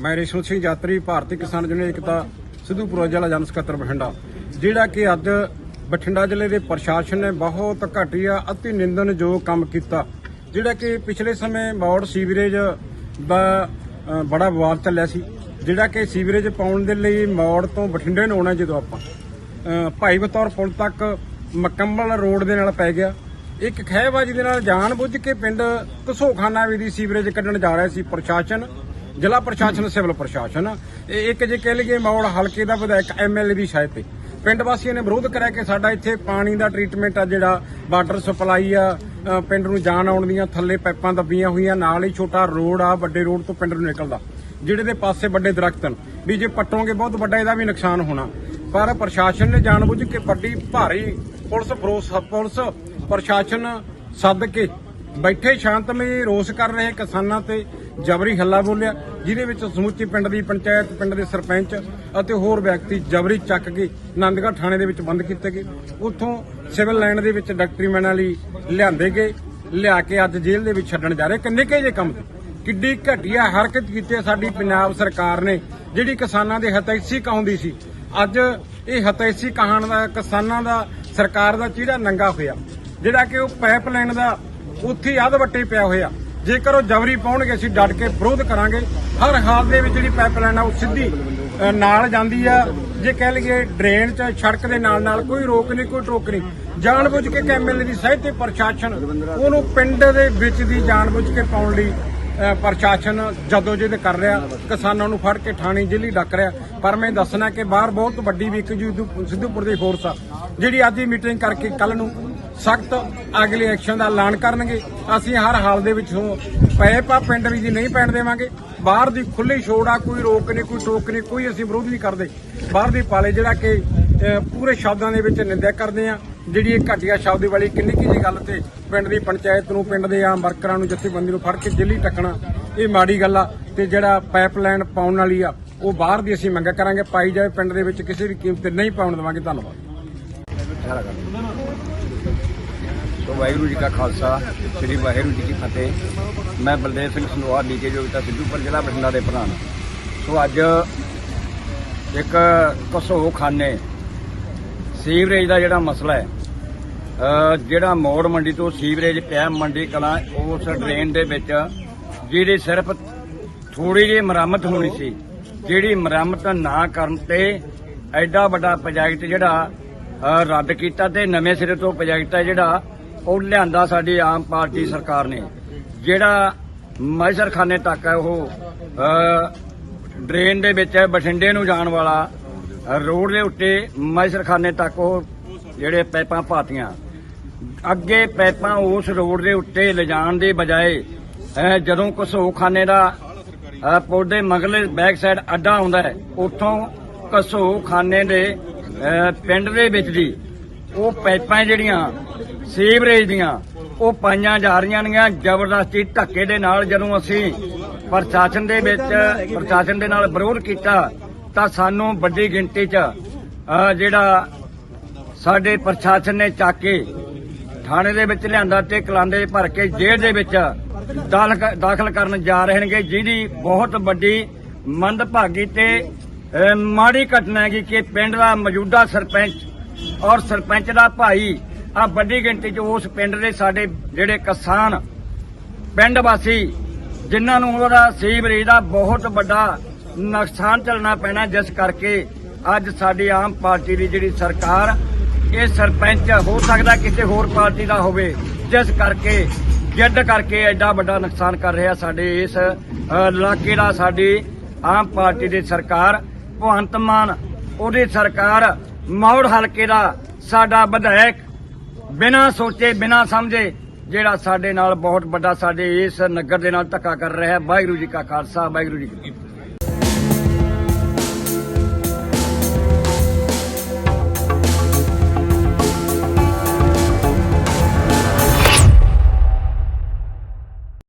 ਮੈਂ ਰੇਸ਼ਮ ਸਿੰਘ ਯਾਤਰੀ, ਭਾਰਤੀ ਕਿਸਾਨ ਯੂਨੀਅਨ, ਏਕਤਾ, ਸਿੱਧੂਪੁਰ ਜ਼ਿਲ੍ਹਾ ਜਨ ਸਕੱਤਰ ਬਠਿੰਡਾ। ਜਿਹੜਾ ਕਿ ਅੱਜ ਬਠਿੰਡਾ ਜ਼ਿਲ੍ਹੇ ਦੇ ਪ੍ਰਸ਼ਾਸਨ ਨੇ ਬਹੁਤ ਘਟੀਆ ਅਤੀ ਨਿੰਦਨਯੋਗ ਕੰਮ ਕੀਤਾ, ਜਿਹੜਾ ਕਿ ਪਿਛਲੇ ਸਮੇਂ ਮੌੜ ਸੀਵਰੇਜ ਦਾ ਬੜਾ ਵਿਵਾਦ ਚੱਲਿਆ ਸੀ। ਜਿਹੜਾ ਕਿ ਸੀਵਰੇਜ ਪਾਉਣ ਦੇ ਲਈ ਮੌੜ ਤੋਂ ਬਠਿੰਡੇ ਨੂੰ ਆਉਣਾ ਜਦੋਂ ਆਪਾਂ ਭਾਈ ਬਤੌਰ ਪੁਲ ਤੱਕ ਮਕੰਮਲ ਰੋਡ ਦੇ ਨਾਲ ਪੈ ਗਿਆ। ਇੱਕ ਖਹਿਬਾਜੀ ਦੇ ਨਾਲ ਜਾਣਬੁੱਝ ਕੇ ਪਿੰਡ ਘਸੋਖਾਨਾ ਵੀ ਦੀ ਸੀਵਰੇਜ ਕੱਢਣ ਜਾ ਰਿਹਾ ਸੀ ਪ੍ਰਸ਼ਾਸਨ। ਜ਼ਿਲ੍ਹਾ ਪ੍ਰਸ਼ਾਸਨ, ਸਿਵਲ ਪ੍ਰਸ਼ਾਸਨ। ਇਹ ਇੱਕ ਜੇ ਕਹਿ ਲਈਏ ਮੌੜ ਹਲਕੇ ਦਾ ਵਿਧਾਇਕ ਐਮਐਲਏ ਦੀ ਸ਼ਾਇਦ ਤੇ। ਪਿੰਡ ਵਾਸੀਆਂ ਨੇ ਵਿਰੋਧ ਕਰਿਆ ਕਿ ਸਾਡਾ ਇੱਥੇ ਪਾਣੀ ਦਾ ਟ੍ਰੀਟਮੈਂਟ ਆ ਜਿਹੜਾ ਵਾਟਰ ਸਪਲਾਈ ਆ ਪਿੰਡ ਨੂੰ ਜਾਣ ਆਉਣ ਦੀਆਂ ਥੱਲੇ ਪਾਈਪਾਂ ਦੱਬੀਆਂ ਹੋਈਆਂ, ਨਾਲ ਹੀ ਛੋਟਾ ਰੋਡ ਆ, ਵੱਡੇ ਰੋਡ ਤੋਂ ਪਿੰਡ ਨੂੰ ਨਿਕਲਦਾ। ਜਿਹੜੇ ਦੇ ਪਾਸੇ ਵੱਡੇ ਦਰਖਤ ਹਨ, ਵੀ ਜੇ ਪੱਟੋਗੇ ਬਹੁਤ ਵੱਡਾ ਇਹਦਾ ਵੀ ਨੁਕਸਾਨ ਹੋਣਾ। ਪਰ ਪ੍ਰਸ਼ਾਸਨ ਨੇ ਜਾਣਬੁੱਝ ਕੇ ਵੱਡੀ ਭਾਰੀ ਪੁਲਿਸ ਫਰੋਸ ਪੁਲਿਸ ਪ੍ਰਸ਼ਾਸਨ ਸੱਦ ਕੇ ਬੈਠੇ ਸ਼ਾਂਤਮਈ ਰੋਸ ਕਰ ਰਹੇ ਕਿਸਾਨਾਂ ਤੇ ਜਬਰੀ ਹੱਲਾ ਬੋਲਿਆ, ਜਿਹਦੇ ਵਿੱਚ ਸਮੁੱਚੇ ਪਿੰਡ ਦੀ ਪੰਚਾਇਤ, ਪਿੰਡ ਦੇ ਸਰਪੰਚ ਅਤੇ ਹੋਰ ਵਿਅਕਤੀ ਜਬਰੀ ਚੱਕ ਕੇ ਆਨੰਦਗੜ੍ਹ ਥਾਣੇ ਦੇ ਵਿੱਚ ਬੰਦ ਕੀਤੇ ਗਏ। ਉੱਥੋਂ ਸਿਵਲ ਲਾਈਨ ਦੇ ਵਿੱਚ ਡਾਕਟਰੀ ਮੈਨ ਵਾਲੀ ਲਿਆਂਦੇ ਗਏ। ਲਿਆ ਕੇ ਅੱਜ ਜੇਲ੍ਹ ਦੇ ਵਿੱਚ ਛੱਡਣ ਜਾ ਰਹੇ। ਕਿੰਨੇ ਕੇ ਜੇ ਕੰਮ ਤੇ ਕਿੱਡੀ ਘਟੀਆ ਹਰਕਤ ਕੀਤੀ ਹੈ ਸਾਡੀ ਪੰਜਾਬ ਸਰਕਾਰ ਨੇ, ਜਿਹੜੀ ਕਿਸਾਨਾਂ ਦੇ ਹਤੈਸ਼ੀ ਕਹਾਉਂਦੀ ਸੀ। ਅੱਜ ਇਹ ਹਤੈਸ਼ੀ ਕਹਾਣ ਦਾ ਕਿਸਾਨਾਂ ਦਾ, ਸਰਕਾਰ ਦਾ ਚਿਹਰਾ ਨੰਗਾ ਹੋਇਆ। ਜਿਹੜਾ ਕਿ ਉਹ ਪਾਈਪਲਾਈਨ ਦਾ ਉੱਥੇ ਅੱਧ ਵੱਟੇ ਪਿਆ ਹੋਇਆ। ਜੇਕਰ ਉਹ ਜਬਰੀ ਪਾਉਣਗੇ, ਅਸੀਂ ਡਟ ਕੇ ਵਿਰੋਧ ਕਰਾਂਗੇ। ਹਰ ਹਾਲ ਦੇ ਵਿੱਚ ਜਿਹੜੀ ਪਾਈਪਲਾਈਨ ਆ, ਉਹ ਸਿੱਧੀ ਨਾਲ ਜਾਂਦੀ ਆ। ਜੇ ਕਹਿ ਲਈਏ ਡਰੇਨ ਚ, ਸੜਕ ਦੇ ਨਾਲ ਨਾਲ ਕੋਈ ਰੋਕ ਨਹੀਂ, ਕੋਈ ਟੋਕ ਨਹੀਂ। ਜਾਣਬੁੱਝ ਕੇ ਕੈਮਲ ਦੀ ਸਹਿਤ ਤੇ ਪ੍ਰਸ਼ਾਸਨ, ਉਹਨੂੰ ਪਿੰਡ ਦੇ ਵਿੱਚ ਦੀ ਜਾਣਬੁੱਝ ਕੇ ਪਾਉਣ ਲਈ ਪ੍ਰਸ਼ਾਸਨ ਜਦੋਂ ਜਿਹਦੇ ਕਰ ਰਿਹਾ, ਕਿਸਾਨਾਂ ਨੂੰ ਫੜ ਕੇ ਥਾਣੇ ਜ਼ਿਲ੍ਹੀ ਡੱਕ ਰਿਹਾ। ਪਰ ਮੈਂ ਦੱਸਣਾ ਕਿ ਬਾਹਰ ਬਹੁਤ ਵੱਡੀ ਵੀ ਇੱਕ ਸਿੱਧੂ- ਸਿੱਧੂਪੁਰ ਦੀ ਫੋਰਸ ਆ ਜਿਹੜੀ ਅੱਜ ਦੀ ਮੀਟਿੰਗ ਕਰਕੇ ਕੱਲ ਨੂੰ ਸਖਤ ਅਗਲੇ ਐਕਸ਼ਨ ਦਾ ਐਲਾਨ ਕਰਨਗੇ। ਅਸੀਂ ਹਰ ਹਾਲ ਦੇ ਵਿੱਚੋਂ ਹੋ ਪਏ ਪਾ ਪਿੰਡ ਵੀ ਜੀ ਨਹੀਂ ਪੈਣ ਦੇਵਾਂਗੇ। ਬਾਹਰ ਦੀ ਖੁੱਲੀ ਛੋੜ ਆ, ਕੋਈ ਰੋਕ ਨਹੀਂ, ਕੋਈ ਟੋਕ ਨਹੀਂ, ਕੋਈ ਅਸੀਂ ਵਿਰੋਧ ਨਹੀਂ ਕਰਦੇ। ਬਾਹਰ ਦੀ ਪਾਲੇ ਜਿਹੜਾ ਕਿ ਪੂਰੇ ਸ਼ਬਦਾਂ ਦੇ ਵਿੱਚ ਨਿੰਦਿਆ ਕਰਦੇ ਆ। ਜਿਹੜੀ ਇਹ ਘਟੀਆ ਸ਼ਬਦੀ ਵਾਲੀ ਕਿੰਨੀ ਕੀ ਜੀ ਗੱਲ ਤੇ ਪਿੰਡ ਦੀ ਪੰਚਾਇਤ ਨੂੰ, ਪਿੰਡ ਦੇ ਆਮ ਵਰਕਰਾਂ ਨੂੰ, ਜਥੇਬੰਦੀ ਨੂੰ ਫੜ ਕੇ ਦਿੱਲੀ ਟੱਕਣਾ ਇਹ ਮਾੜੀ ਗੱਲ ਆ। ਤੇ ਜਿਹੜਾ ਪਾਈਪਲਾਈਨ ਪਾਉਣ ਵਾਲੀ ਆ, ਉਹ ਬਾਹਰ ਦੀ ਅਸੀਂ ਮੰਗ ਕਰਾਂਗੇ। ਪਾਈ ਜਾਵੇ ਪਿੰਡ ਦੇ ਵਿੱਚ, ਕਿਸੇ ਵੀ ਕੀਮਤ ਤੇ ਨਹੀਂ ਪਾਉਣ ਦੇਵਾਂਗੇ। ਧੰਨਵਾਦ। ਸੋ ਵਾਹਿਗੁਰੂ ਜੀ ਕਾ ਖਾਲਸਾ, ਸ੍ਰੀ ਵਾਹਿਗੁਰੂ ਜੀ ਕੀ ਫਤਿਹ। ਮੈਂ ਬਲਦੇਵ ਸਿੰਘ ਸੰਧਵਾ ਡੀਕੇ ਜੋਗਤਾ ਸਿੱਧੂਪੁਰ ਜ਼ਿਲ੍ਹਾ ਬਠਿੰਡਾ ਦੇ ਪ੍ਰਧਾਨ। ਸੋ ਅੱਜ ਇੱਕ ਕਸੋ ਖਾਨੇ ਸੀਵਰੇਜ ਦਾ ਜਿਹੜਾ ਮਸਲਾ ਹੈ ਜਿਹੜਾ ਮੋੜ ਮੰਡੀ ਤੋਂ ਸੀਵਰੇਜ ਪਿਆ ਮੰਡੀ ਕਲਾਂ, ਉਸ ਡਰੇਨ ਦੇ ਵਿੱਚ ਜਿਹੜੀ ਸਿਰਫ ਥੋੜੀ ਜਿਹੀ ਮੁਰੰਮਤ ਹੋਣੀ ਸੀ, ਜਿਹੜੀ ਮੁਰੰਮਤ ਨਾ ਕਰਨ ਤੇ ਐਡਾ ਵੱਡਾ ਪ੍ਰੋਜੈਕਟ ਜਿਹੜਾ ਰੱਦ ਕੀਤਾ ਤੇ ਨਵੇਂ ਸਿਰੇ ਤੋਂ ਪ੍ਰੋਜੈਕਟ ਹੈ ਜਿਹੜਾ ਉਹ ਲਿਆਂਦਾ ਸਾਡੀ ਆਮ ਪਾਰਟੀ ਸਰਕਾਰ ਨੇ। ਜਿਹੜਾ ਮੈਸਰਖਾਨੇ ਤੱਕ ਹੈ ਉਹ ਡਰੇਨ ਦੇ ਵਿੱਚ ਹੈ ਬਠਿੰਡੇ ਨੂੰ ਜਾਣ ਵਾਲਾ ਰੋਡ ਦੇ ਉੱਤੇ ਮੈਸਰਖਾਨੇ ਤੱਕ ਉਹ ਜਿਹੜੇ ਪਾਈਪਾਂ ਪਾਤੀਆਂ ਅੱਗੇ ਪਾਈਪਾਂ ਉਸ ਰੋਡ ਦੇ ਉੱਤੇ ਲਿਜਾਣ ਦੇ ਬਜਾਏ ਜਦੋਂ ਕਸੋਖਾਨੇ ਦਾ ਅ, ਦੇ ਮਗਲੇ ਬੈਕ ਸਾਈਡ ਅੱਡਾ ਆਉਂਦਾ ਹੈ ਉੱਥੋਂ ਕਸੋਖਾਨੇ ਦੇ ਪਿੰਡ ਦੇ ਵਿੱਚ ਦੀ ਉਹ ਪਾਈਪਾਂ ਜਿਹੜੀਆਂ ਸੀਵਰੇਜ ਦੀਆਂ। ਉਹ ਪਾਈਆਂ ਜਾ ਰਹੀਆਂ ਨੇ ਜ਼ਬਰਦਸਤੀ ਧੱਕੇ ਦੇ ਨਾਲ ਜਦੋਂ ਅਸੀਂ ਪ੍ਰਸ਼ਾਸਨ ਦੇ ਵਿੱਚ, ਪ੍ਰਸ਼ਾਸਨ ਦੇ ਨਾਲ ਵਿਰੋਧ ਕੀਤਾ, ਤਾਂ ਸਾਨੂੰ ਵੱਡੀ ਗਿਣਤੀ 'ਚ ਜਿਹੜਾ ਸਾਡੇ ਪ੍ਰਸ਼ਾਸਨ ਨੇ ਚੱਕ ਕੇ ਥਾਣੇ ਦੇ ਵਿੱਚ ਲਿਆਂਦਾ ਤੇ ਕਲਾਂਦੇ ਭਰ ਕੇ ਜੇਲ੍ਹ ਦੇ ਵਿੱਚ ਦਾਖਲ ਦਾਖਲ ਕਰਨ ਜਾ ਰਹੇ ਨੇਗੇ ਜਿਹਦੀ ਬਹੁਤ ਵੱਡੀ ਮੰਦਭਾਗੀ ਤੇ ਮਾੜੀ ਘਟਨਾ ਹੈਗੀ ਕਿ ਪਿੰਡ ਦਾ ਮੌਜੂਦਾ ਸਰਪੰਚ ਔਰ ਸਰਪੰਚ ਦਾ ਭਾਈ ਆ ਵੱਡੀ ਗਿਣਤੀ 'ਚ ਉਸ ਪਿੰਡ ਦੇ ਸਾਡੇ ਜਿਹੜੇ ਕਿਸਾਨ ਪਿੰਡ ਵਾਸੀ, ਜਿਨ੍ਹਾਂ ਨੂੰ ਉਹਦਾ ਸੀਵਰੇਜ ਦਾ ਬਹੁਤ ਵੱਡਾ ਨੁਕਸਾਨ ਝੱਲਣਾ ਪੈਣਾ, ਜਿਸ ਕਰਕੇ ਅੱਜ ਸਾਡੀ ਆਮ ਪਾਰਟੀ ਦੀ ਜਿਹੜੀ ਸਰਕਾਰ, ਇਹ ਸਰਪੰਚ ਹੋ ਸਕਦਾ ਕਿਸੇ ਹੋਰ ਪਾਰਟੀ ਦਾ ਹੋਵੇ, ਜਿਸ ਕਰਕੇ, ਜਿੱਦ ਕਰਕੇ ਐਡਾ ਵੱਡਾ ਨੁਕਸਾਨ ਕਰ ਰਿਹਾ ਸਾਡੇ ਇਸ ਇਲਾਕੇ ਦਾ ਸਾਡੀ ਆਮ ਪਾਰਟੀ ਦੀ ਸਰਕਾਰ। ਭਗਵੰਤ ਮਾਨ, ਉਹਦੀ ਸਰਕਾਰ, ਮੌੜ ਹਲਕੇ ਦਾ ਸਾਡਾ ਵਿਧਾਇਕ ਬਿਨਾਂ ਸੋਚੇ, ਬਿਨਾਂ ਸਮਝੇ ਜਿਹੜਾ ਸਾਡੇ ਨਾਲ ਬਹੁਤ ਵੱਡਾ ਸਾਡੇ ਇਸ ਨਗਰ ਦੇ ਨਾਲ ਧੱਕਾ ਕਰ ਰਿਹਾ ਹੈ। ਵਾਹਿਗੁਰੂ ਜੀ ਕਾ ਖਾਲਸਾ, ਵਾਹਿਗੁਰੂ ਜੀ ਕੀ